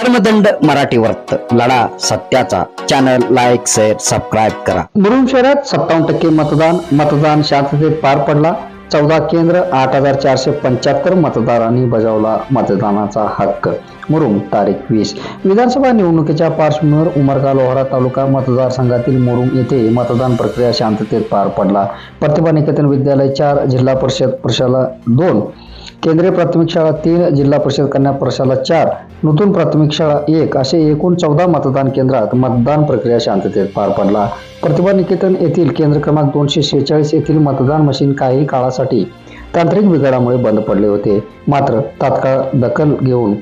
धर्मदंड मराठी वर्त लढा सत्याचा. चॅनल लाईक शेअर सबस्क्राईब करा. मुरुम शहरात सत्तावन्न टक्के मतदान मतदान शांततेत पार पडला. चौदा केंद्र आठ हजार चारशे पंच्याहत्तर मतदारांनी बजावला मतदानाचा हक्क. मुरुम तारीख वीस. विधानसभा निवडणुकीच्या पार्श्वभूमीवर उमरगा लोहारा तालुका मतदारसंघातील मुरुम येथे मतदान प्रक्रिया शांततेत पार पडला. प्रतिभा निकेतन विद्यालय चार जिल्हा परिषद प्रशाला दोन. केंद्रीय प्राथमिक शाळा तीन जिल्हा परिषद कन्या प्रशाला चार नूतन प्राथमिक शाळा एक असे एकूण चौदा मतदान केंद्रात मतदान प्रक्रिया शांततेत पार पडला. प्रतिभा निकेतन येथील केंद्र क्रमांक दोनशे शेहेचाळीस येथील मतदान मशीन काही काळासाठी तांत्रिक बिघाडामुळे बंद पडले होते. मात्र तात्काळ दखल घेऊन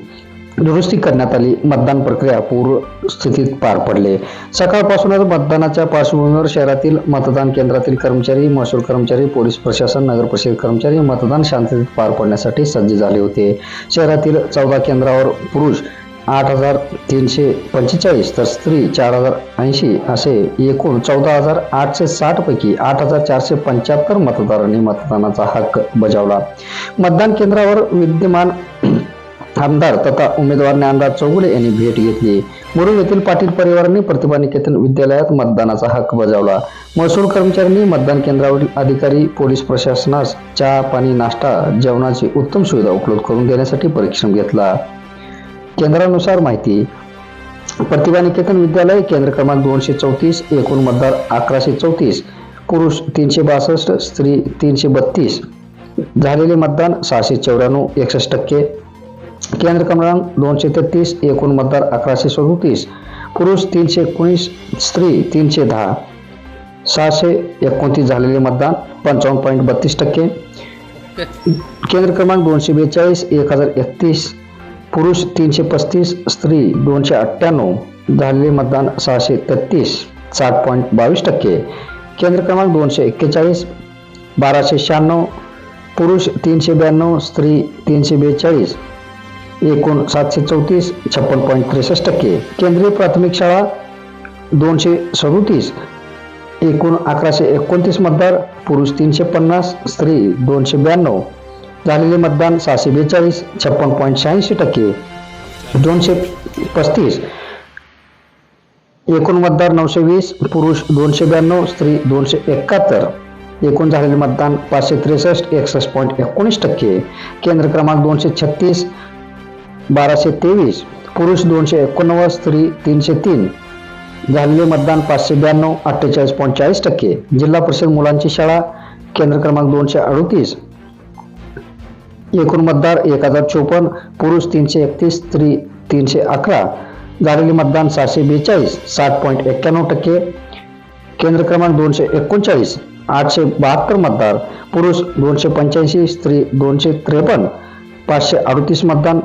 दुरुस्ती करण्यात आली. मतदान प्रक्रिया पूर्व स्थितीत पार पडले. सकाळपासूनच मतदानाच्या पार्श्वभूमीवर शहरातील मतदान केंद्रातील कर्मचारी महसूल कर्मचारी पोलीस प्रशासन नगर परिषद कर्मचारी मतदान शांततेत पार पडण्यासाठी सज्ज झाले होते. शहरातील चौदा केंद्रावर पुरुष आठ हजार तीनशे पंचेचाळीस तर स्त्री चार हजार ऐंशी असे एकूण चौदा हजार आठशे साठ पैकी आठ हजार चारशे पंच्याहत्तर मतदारांनी मतदानाचा हक्क बजावला. मतदान केंद्रावर विद्यमान आमदार तथा उमेदवार ज्ञानराज चौगुले यांनी भेट घेतली. मुरुम येथील पाटील परिवारांनी प्रतिभा निकेतन विद्यालयात मतदानाचा हक्क बजावला. महसूल कर्मचाऱ्यांनी मतदान केंद्रावरील अधिकारी पोलीस प्रशासनास चहा पाणी नाश्ता जेवणाची उत्तम सुविधा उपलब्ध करून देण्यासाठी परिश्रम घेतला. केंद्रानुसार माहिती प्रतिभा निकेतन विद्यालय केंद्र क्रमांक दोनशे चौतीस एकूण मतदार अकराशे चौतीस पुरुष तीनशे बासष्ट स्त्री तीनशे बत्तीस. झालेले मतदान सहाशे चौऱ्याण्णव एकसष्ट टक्के केंद्र क्रमांक दोनशे तेहतीस एकूण मतदार अकराशे सदोतीस, पुरुष तीनशे एकोणीस, स्त्री तीनशे दहा. सहाशे एकोणतीस झालेले मतदान पंचावन्न पॉईंट बत्तीस टक्के. केंद्र क्रमांक दोनशे बेचाळीस, एक हज़ार एकतीस, पुरुष तीनशे पस्तीस, स्त्री दोनशे अठ्ठ्याण्णव झालेले मतदान सहाशे तेहतीस साठ पॉईंट बावीस टक्के. केंद्र क्रमांक दोनशे एक्केचाळीस, बाराशे शहाण्णव, पुरुष तीनशे ब्याण्णव, स्त्री तीनशे बेचाळीस एकूण सातशे चौतीस छप्पन पॉईंट त्रेसष्ट टक्के. केंद्रीय प्राथमिक शाळा दोनशे सदोतीस एकूण अकराशे एकोणतीस मतदार पुरुष तीनशे पन्नास स्त्री दोनशे ब्याण्णव. झालेले मतदान सहाशे बेचाळीस छप्पन पॉईंट शहाऐंशी टक्के. दोनशे पस्तीस एकूण मतदार नऊशे वीस पुरुष दोनशे ब्याण्णव स्त्री दोनशे एकाहत्तर. एकूण झालेले मतदान पाचशे त्रेसष्ट एकसष्ट पॉईंट एकोणीस टक्के. केंद्र क्रमांक दोनशे छत्तीस बाराशे तेवीस पुरुष दोनशे एकोणनव्वद स्त्री तीनशे तीन. झालेले मतदान पाचशे ब्याण्णव अठ्ठेचाळीस पॉईंट चाळीस टक्के. जिल्हा परिषद मुलांची शाळा केंद्र क्रमांक दोनशे अडतीस. एकूण मतदार एक हजार चोपन्न पुरुष तीनशे एकतीस स्त्री तीनशे अकरा. झालेले मतदान सहाशे बेचाळीस साठ पॉईंट एक्क्याण्णव टक्के. केंद्र क्रमांक दोनशे एकोणचाळीस आठशे बहात्तर मतदार पुरुष दोनशे पंच्याऐंशी स्त्री दोनशे त्रेपन्न. पाचशे अडतीस मतदान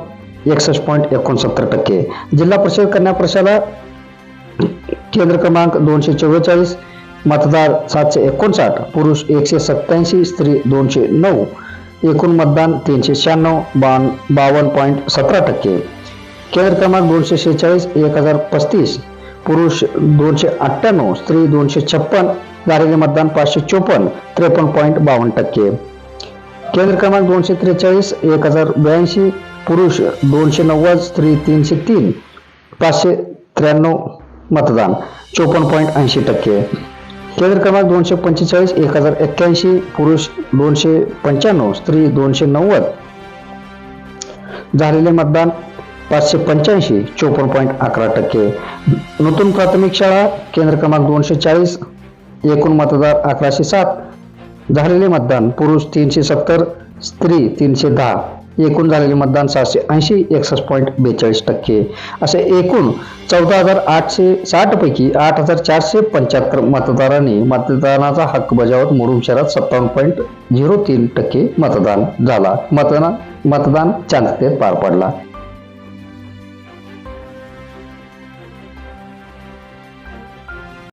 एकसष्ट पॉईंट एकोणसत्तर टक्के. जिल्हा परिषद कन्या प्रशाला केंद्र क्रमांक दोनशे चव्वेचाळीस मतदार सातशे एकोणसाठ पुरुष एकशे सत्याऐंशी स्त्री दोनशे नऊ एकूण मतदान तीनशे शहाण्णव बावन बावन्न पॉईंट सतरा टक्के. केंद्र क्रमांक दोनशे शेहेचाळीस एक हजार पस्तीस पुरुष दोनशे अठ्ठ्याण्णव स्त्री दोनशे छप्पन झालेले मतदान पाचशे चोपन्न त्रेपन्न पॉईंट बावन्न टक्के. केंद्र क्रमांक दोनशे त्रेचाळीस एक हजार ब्याऐंशी पुरुष दोनशे नव्वद स्त्री तीनशे तीन पाचशे त्र्याण्णव मतदान चोपन्न पॉईंट ऐंशी टक्के. केंद्र क्रमांक दोनशे पंचेचाळीस एक हजार एक्क्याऐंशी पुरुष दोनशे पंच्याण्णव स्त्री दोनशे नव्वद. झालेले मतदान पाचशे पंच्याऐंशी चोपन्न पॉईंट अकरा टक्के. नूतन प्राथमिक शाळा केंद्र क्रमांक दोनशे चाळीस एकूण मतदार अकराशे सात. झालेले मतदान पुरुष तीनशे सत्तर स्त्री तीनशे दहा. एकूण झालेले मतदान सातशे ऐंशी एकसष्ट पॉईंट बेचाळीस टक्के. असे एकूण चौदा हजार आठशे साठपैकी आठ हजार चारशे पंच्याहत्तर मतदारांनी मतदानाचा हक्क बजावत मुरुम शहरात सत्तावन्न पॉईंट झिरो तीन टक्के मतदान झाला. मतदान मतदान चांदतेत पार पडला.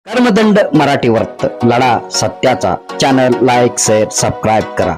कर्मदंड मराठी वर्त लढा सत्याचा. चॅनल लाईक शेअर सबस्क्राईब करा.